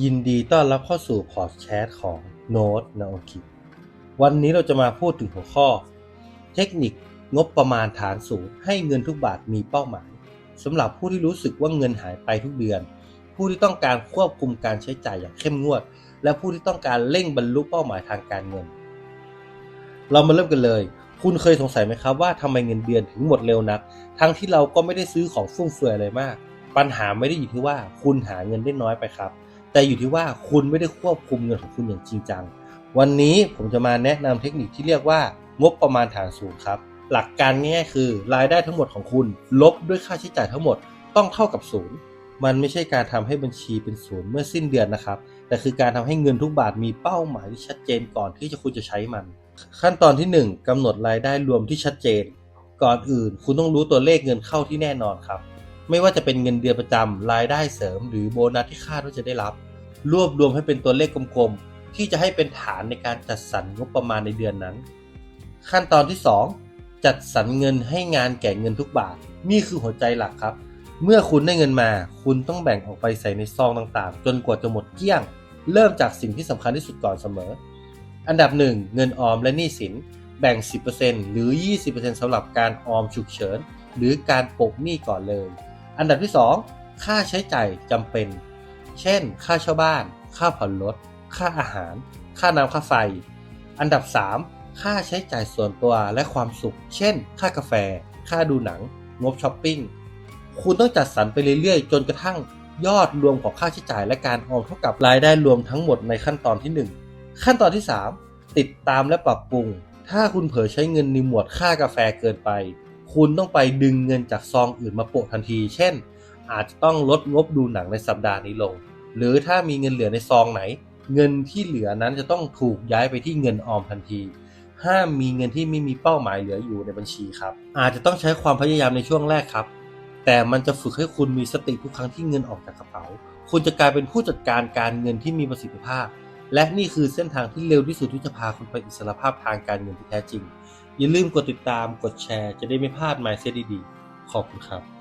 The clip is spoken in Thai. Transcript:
ยินดีต้อนรับเข้าสู่พอดแคสต์ของโน้ตนาโอกิวันนี้เราจะมาพูดถึงหัวข้อ เทคนิคงบประมาณฐานสูง ให้เงินทุกบาทมีเป้าหมายสำหรับผู้ที่รู้สึกว่าเงินหายไปทุกเดือน ผู้ที่ต้องการควบคุมการใช้จ่ายอย่างเข้มงวด และผู้ที่ต้องการเร่งบรรลุเป้าหมายทางการเงิน เรามาเริ่มกันเลย คุณเคยสงสัยไหมครับว่าทำไมเงินเดือนถึงหมดเร็วนัก ทั้งที่เราก็ไม่ได้ซื้อของฟุ่มเฟือยอะไรมาก ปัญหาไม่ได้อยู่ที่ว่าคุณหาเงินได้น้อยไปครับ แต่อยู่ที่ว่าคุณไม่ได้ควบคุมเงินของคุณอย่างจริงจัง วันนี้ผมจะมาแนะนำเทคนิคที่เรียกว่างบประมาณฐานสูงครับ หลักการง่ายๆคือ รายได้ทั้งหมดของคุณลบด้วยค่าใช้จ่ายทั้งหมดต้องเท่ากับศูนย์มันไม่ใช่การทำให้บัญชีเป็นศูนย์เมื่อสิ้นเดือนนะครับ แต่คือการทำให้เงินทุกบาทมีเป้าหมายที่ชัดเจนก่อนที่จะคุณจะใช้มัน ขั้นตอนที่ 1กำหนดรายได้รวมที่ชัดเจน ก่อนอื่น คุณต้องรู้ตัวเลขเงินเข้าที่แน่นอนครับ ไม่ว่าจะเป็นเงินเดือนประจำรายได้เสริม หรือโบนัสที่คาดว่าจะได้รับ รวบรวมให้เป็นตัวเลขกลมๆ ที่จะให้เป็นฐานในการจัดสรรงบประมาณในเดือนนั้น ขั้นตอนที่ 2 จัดสรรเงินให้งานแก่เงินทุกบาท นี่คือหัวใจหลักครับ เมื่อคุณได้เงินมา คุณต้องแบ่งออกไปใส่ในซองต่างๆ จนกว่าจะหมดเกลี้ยง เริ่มจากสิ่งที่สำคัญที่สุดก่อนเสมอ อันดับ 1 เงินออมและหนี้สิน แบ่ง 10%หรือ 20%สำหรับการออมฉุกเฉินหรือการปกหนี้ก่อนเลย อันดับที่ 2 ค่าใช้จ่ายจำเป็น เช่น ค่าเช่าบ้าน ค่าผ่อนรถ ค่าอาหาร ค่าน้ำค่าไฟ อันดับ 3 ค่าใช้จ่ายส่วนตัวและความสุข เช่น ค่ากาแฟ ค่าดูหนัง งบช้อปปิ้ง คุณต้องจัดสรรไปเรื่อยๆ จนกระทั่งยอดรวมของค่าใช้จ่ายและการออมเท่ากับรายได้รวมทั้งหมดในขั้นตอนที่ 1 ขั้นตอนที่ 3 ติดตามและปรับปรุง ถ้าคุณเผลอใช้เงินในหมวดค่ากาแฟเกินไป คุณต้องไปดึงเงินจากซองอื่นมาโปะทันที เช่น อาจจะต้องลดงบดูหนังในสัปดาห์นี้ลง หรือถ้ามีเงินเหลือในซองไหน เงินที่เหลือนั้นจะต้องถูกย้ายไปที่เงินออมทันที ห้ามมีเงินที่ไม่มีเป้าหมายเหลืออยู่ในบัญชีครับ อาจจะต้องใช้ความพยายามในช่วงแรกครับ แต่มันจะฝึกให้คุณมีสติทุกครั้งที่เงินออกจากกระเป๋า คุณจะกลายเป็นผู้จัดการการเงินที่มีประสิทธิภาพ และนี่คือเส้นทางที่เร็วที่สุดที่จะพาคุณไปอิสรภาพทางการเงินที่แท้จริง อย่าลืมกดติดตาม กดแชร์ จะได้ไม่พลาด m ม n d s e t ดีๆ ขอบคุณครับ